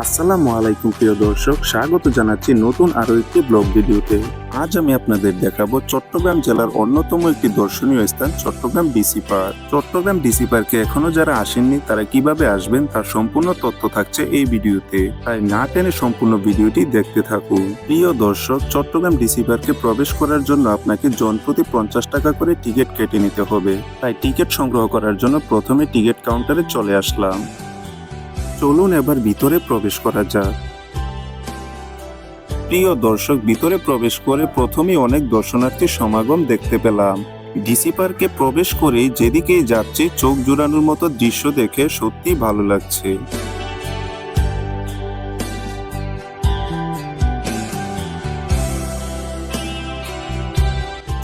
আসসালামু আলাইকুম প্রিয় দর্শক, স্বাগত জানাচ্ছি নতুন আরও একটি ব্লগ ভিডিওতে। আজ আমি আপনাদের দেখাবো চট্টগ্রাম জেলার অন্যতম একটি দর্শনীয় স্থান, Chattogram DC park. Chattogram DC পার্কে এখনও যারা আসেননি, তারা কীভাবে আসবেন তার সম্পূর্ণ তথ্য থাকছে এই ভিডিওতে। তাই না টেনে সম্পূর্ণ ভিডিওটি দেখতে থাকুন। প্রিয় দর্শক, চট্টগ্রাম ডিসি পার্কে প্রবেশ করার জন্য আপনাকে জনপ্রতি পঞ্চাশ টাকা করে টিকিট কেটে নিতে হবে। তাই টিকিট সংগ্রহ করার জন্য প্রথমে টিকিট কাউন্টারে চলে আসলাম। চলুন এবার ভিতরে প্রবেশ করা যাক। প্রিয় দর্শক, ভিতরে প্রবেশ করে প্রথমে অনেক দর্শনার্থীর সমাগম দেখতে পেলাম। ডিসি পার্কে প্রবেশ করে যেদিকেই যাচ্ছে, চোখ জুড়ানোর মতো দৃশ্য দেখে সত্যি ভালো লাগছে।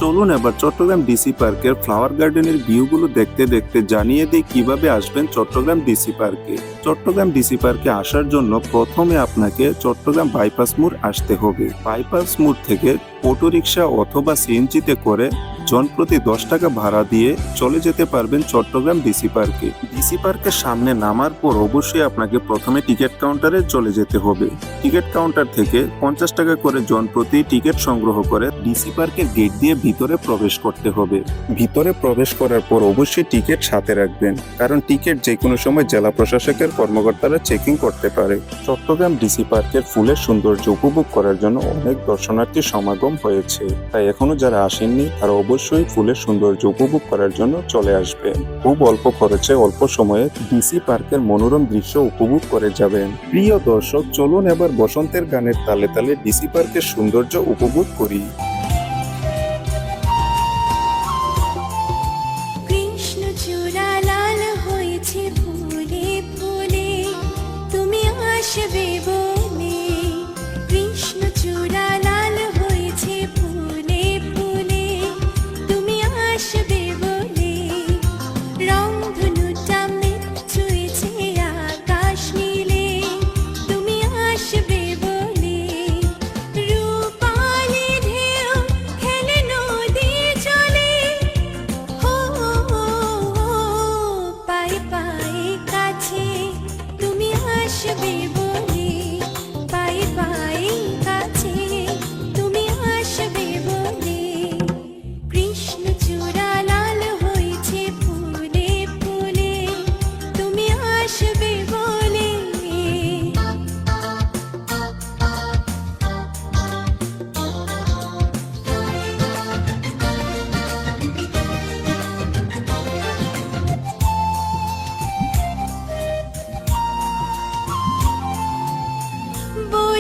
চলুন এবার চট্টগ্রাম ডিসি পার্কের ফ্লাওয়ার গার্ডেনের ভিউগুলো দেখতে দেখতে জানিয়ে দিই কীভাবে আসবেন চট্টগ্রাম ডিসি পার্কে চট্টগ্রাম ডিসি পার্কে আসার জন্য প্রথমে আপনাকে চট্টগ্রাম বাইপাস মোড় আসতে হবে। বাইপাস মোড় থেকে অটোরিকশা অথবা সিএনজিতে করে জনপ্রতি দশ টাকা ভাড়া দিয়ে চলে যেতে পারবেন চট্টগ্রাম ডিসি পার্কে ডিসি পার্কের সামনে নামার পর অবশ্যই আপনাকে প্রথমে টিকিট কাউন্টারে চলে যেতে হবে। টিকিট কাউন্টার থেকে পঞ্চাশ টাকা করে জনপ্রতি টিকিট সংগ্রহ করে ডিসি পার্কের গেট দিয়ে ভিতরে প্রবেশ করতে হবে। ভিতরে প্রবেশ করার পর অবশ্যই টিকিট সাথে রাখবেন, কারণ টিকিট যে কোনো সময় জেলা প্রশাসকের কর্মকর্তারা চেকিং করতে পারে। চট্টগ্রাম ডিসি পার্কের ফুলের সৌন্দর্য উপভোগ করার জন্য অনেক দর্শনার্থী সমাগম হয়েছে। তাই এখনও যারা আসেননি, তারা অবশ্যই ফুলের সৌন্দর্য উপভোগ করার জন্য চলে আসবেন। খুব অল্প খরচে অল্প সময়ে ডিসি পার্কের মনোরম দৃশ্য উপভোগ করে যাবেন। প্রিয় দর্শক, চলুন এবার বসন্তের গানের তালে তালে ডিসি পার্কের সৌন্দর্য উপভোগ করি।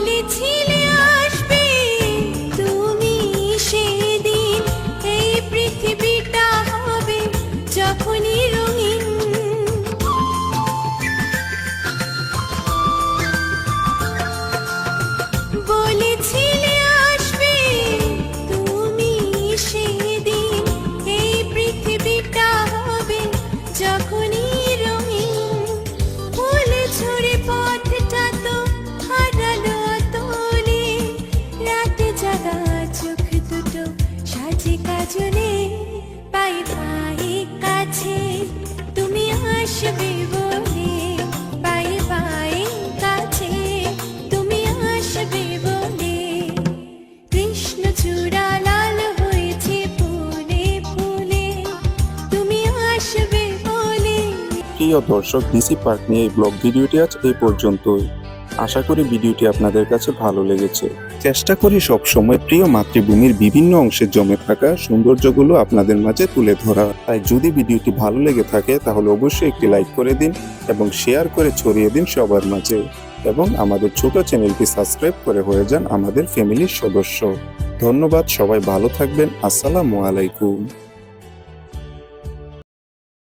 বলেছিলে কাছে। তুমি আসবে কাছে। তুমি কৃষ্ণ চূড়া লাল হয়েছে তুমি আসবে বলে প্রিয় দর্শক ডিসি পার্ক নিয়ে এই ব্লগ ভিডিওটি আজ এই পর্যন্তই। আশা করি ভিডিওটি আপনাদের কাছে ভালো লেগেছে। চেষ্টা করি সবসময় প্রিয় মাতৃভূমির বিভিন্ন অংশে জমে থাকা সৌন্দর্যগুলো আপনাদের মাঝে তুলে ধরা। তাই যদি ভিডিওটি ভালো লেগে থাকে, তাহলে অবশ্যই একটি লাইক করে দিন এবং শেয়ার করে ছড়িয়ে দিন সবার মাঝে। এবং আমাদের ছোট চ্যানেলটি সাবস্ক্রাইব করে হয়ে যান আমাদের ফ্যামিলির সদস্য। ধন্যবাদ, সবাই ভালো থাকবেন। আসসালামু আলাইকুম।